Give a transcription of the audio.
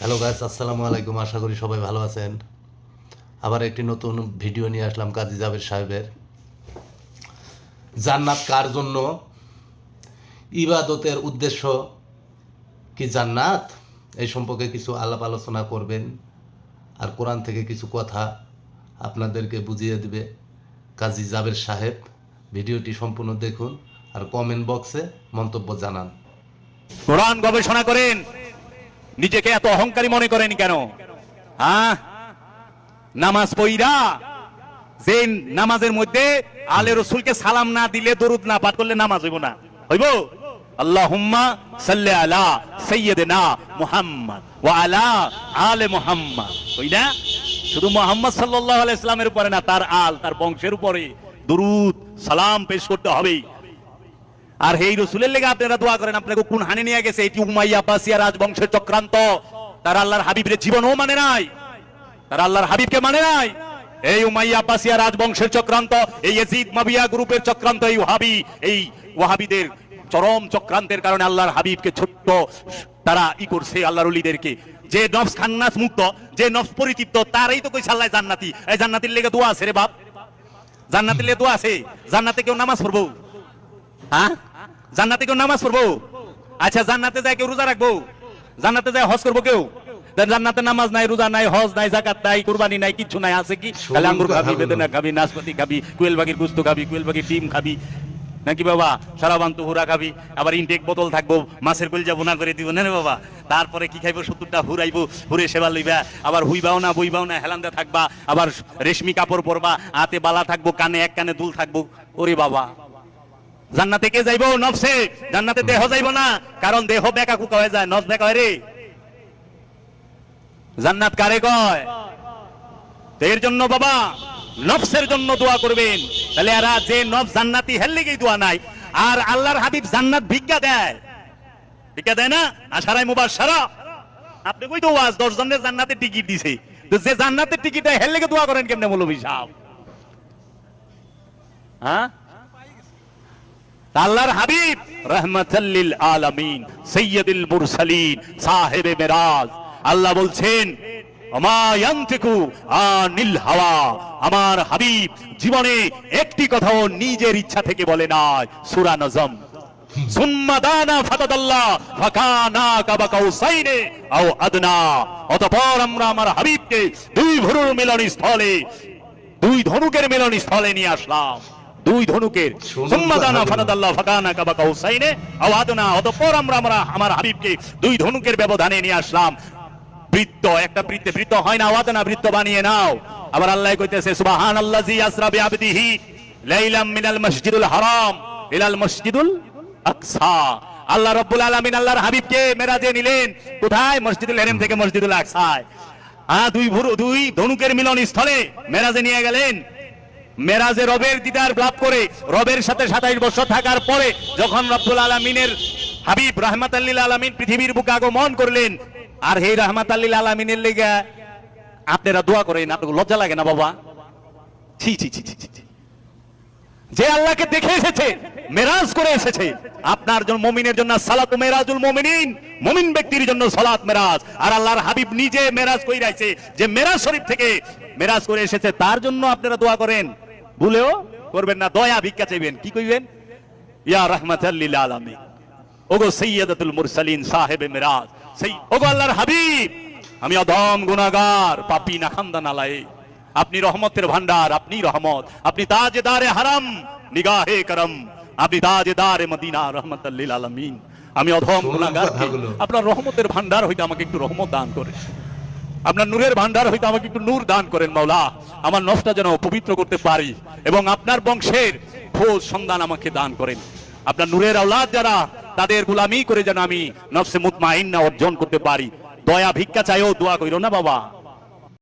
Hello guys আসসালামু আলাইকুম। আশা করি সবাই ভালো আছেন। আবার একটি নতুন ভিডিও নিয়ে আসলাম কাজী জাবের সাহেবের। জান্নাত কার জন্য? ইবাদতের উদ্দেশ্য কি জান্নাত? এই সম্পর্কে কিছু আলাপ আলোচনা করবেন। আর কোরআন থেকে কিছু কথা আপনাদেরকে বুঝিয়ে দিবে কাজী জাবের সাহেব। ভিডিওটি সম্পূর্ণ দেখুন আর কমেন্ট বক্সে মন্তব্য জানান। কোরআন গবেষণা করেন। নিজেকে এত অহংকারী মনে করেন কেন? হ্যাঁ? নামাজ পইরা যে নামাজের মধ্যে আলে রসুলকে সালাম না দিলে দরুদ না পাঠ করলে নামাজ হইব না। হইব? আল্লাহুম্মা আলা আলা শুধু মুহাম্মদ সাল্লামের উপরে না, তার আল, তার বংশের উপরে দরুদ, সালাম পেশ করতে হবে আর এই রসুলের লেগে আপনারা দোয়া করেন, আপনাকে কোন হানি নিয়ে গেছে? এটি উমাইয়া পাসিয়া রাজবংশের চক্রান্ত। তার আল্লাহর হাবিবের জীবনও মানে নাই। তার আল্লাহর হাবিবকে মানে নাই। এই উমাইয়া পাসিয়া রাজবংশের চক্রান্ত, এই ইয়াজিদ মাবিয়া গ্রুপের চক্রান্ত, এই ওয়াহাবি, এই ওয়াহাবিদের চরম চক্রান্তের কারণে আল্লাহর হাবিবকে ছোট্ট তারা ই করছে আল্লাহর উলিদেরকে যে নফস খান্নাস মুক্ত, যে নফস পরিতৃপ্ত, তারই তো কইছে আল্লাহ জান্নাতি। এই জান্নাতির লেগে দোয়া আছে রে বাপ। জান্নাতির লেগে দোয়া আছে। জান্নাতে কেউ নামাজ পড়ব? হ্যাঁ? জান্নাতে কেউ নামাজ পড়ব? আচ্ছা জান্নাতে যায় কেউ রোজা রাখব? জান্নাতে যায় হজ করব কেউ? জান্নাতে নামাজ নাই রোজা নাই হজ নাই জাকাত নাই কুরবানি নাই কিছু নাই আছে কি? খালি আঙ্গুর খাবি বেদনা খাবি নাশপাতি খাবি কুয়েল বাগির গুস্ত খাবি কুয়েল বাগির ডিম খাবি। নাকি বাবা সারাবান হুরা খাবি আবার ইনটেক বোতল থাকব মাছের কলজা না করে দিব। না রে বাবা তারপরে কি খাইবো? সত্তরটা হুরাইবো হুরে সেবা লইবা আবার হুইবাও না বইবাও না হেলান্দা থাকবা আবার রেশমি কাপড় পরবা হাতে বালা থাকব কানে এক কানে দুল থাকব। ওরে বাবা। জান্নাতে কে যাইবো? নফসে। জান্নাতে দেহ যাইবো না, কারণ দেহ বেকা কুকা হয়ে যায়। নফস বেকা রে? জান্নাত কারে কয়? তো এর জন্য বাবা, নফসের জন্য দোয়া করবেন। তাহলে এরা যে নফস জান্নাতি লেগেই দোয়া নাই। আর আল্লাহর হাবিব জান্নাত ভিক্ষা দেয়। ভিক্ষা দেয় না? আশারাই মুবার সারা আপনি কই তো ওয়াজ? দশ জনের জান্নাতের টিকিট দিছে। তো যে জান্নাতের টিকিট দেয় হের লেগে দোয়া করেন কেমনে মৌলভী সাহেব? হ্যাঁ? আল্লাহর হাবিব রহমতাল্লিল আলামিন, সৈয়দুল মুরসালিন, সাহেবে মেরাজ। আল্লাহ বলছেন আমার হাবিব জীবনে একটি কথাও নিজের ইচ্ছা থেকে বলে নাই। আমার হাবিবকে দুই ভুরুর মিলন স্থলে দুই ধনুকের মিলন স্থলে নিয়ে আসলাম। দুই ধনুকের সুন্দর সুম্মা দানা কথা ফাতাদাল্লাহ ফাকানা কাবা কাউসাইনে আও আদনা অতঃপর আমরা আমরা আমার হাবিবকে দুই ধনুকের ব্যবধানে নিয়ে আসলাম। বৃত্ত একটা বৃত্তে বৃত্ত হয় না আওয়াদনা বৃত্ত বানিয়ে নাও। আবার আল্লাহ কইতেছে সুবহানাল্লাযী আসরা বিআবদিহি লাইলাম মিনাল মসজিদুল হারাম ইলাল মসজিদুল আকসা। আল্লাহ রাব্বুল আলামিন আল্লাহর হাবিবকে মেরাজে নিলেন। কোথায়? মসজিদুল হারাম থেকে মসজিদুল আকসায়। হ্যাঁ দুই ভুরু দুই ধনুকের মিলন স্থলে মেরাজে নিয়ে গেলেন। মেরাজে রবের দিদার লাভ করে, রবের সাথে সাতাইশ বছর থাকার পরে যখন রব্বুল আলমিনের হাবিব রহমাত আল্লিল আলমিন পৃথিবীর বুকে আগমন করলেন, আর এই রহমাত আল্লিল আলমিনের লেগে আপনারা দোয়া করেন আপনাকে লজ্জা লাগে না বাবা? ছি ছি ছি ছি। যে আল্লাহকে দেখে এসেছে, মেরাজ করে এসেছে, আপনার জন্য মমিনের জন্য সালাত মেরাজুল মমিনিন, মমিন ব্যক্তির জন্য সালাত মেরাজ। আর আল্লাহর হাবিব নিজে মেরাজ কই রাখছে যে মেরাজ শরীফ থেকে মেরাজ করে এসেছে, তার জন্য আপনারা দোয়া করেন। ভুলেও করবেন না দয়া ভিক্ষা চাইবেন। কি কইবেন? ইয়া রাহমাতাল্লিল আলামিন। ওগো সৈয়দাতুল মুরসালিন সাহেবে মেরাজ। সেই ওগো আল্লাহর হাবিব আমি অধম গুনাহগার পাপী না খান্দা নালায়ে। আপনি রহমতের ভান্ডার আপনি রহমত। আপনি তাজেদারে হারাম নিগাহে করম। আপনি তাজেদারে মদিনা রহমতাল্লিল আলামিন। আমি অধম গুনাহগার আপনার রহমতের ভান্ডার হইতে আমাকে একটু রহমত দান করে। আপনার নূরের ভান্ডার হইতে আমাকে একটু নূর দান করেন, মাওলা। আমার নফসটা যেন পবিত্র করতে পারি এবং আপনার বংশের খোঁজ সন্ধান আমাকে দান করেন। আপনার নূরের আওলাদ যারা, তাদের গুলামি করে যেন আমি নফসে মুতমাইন্না অর্জন করতে পারি। দয়া ভিক্ষা চাইও, দোয়া কইরো না, বাবা।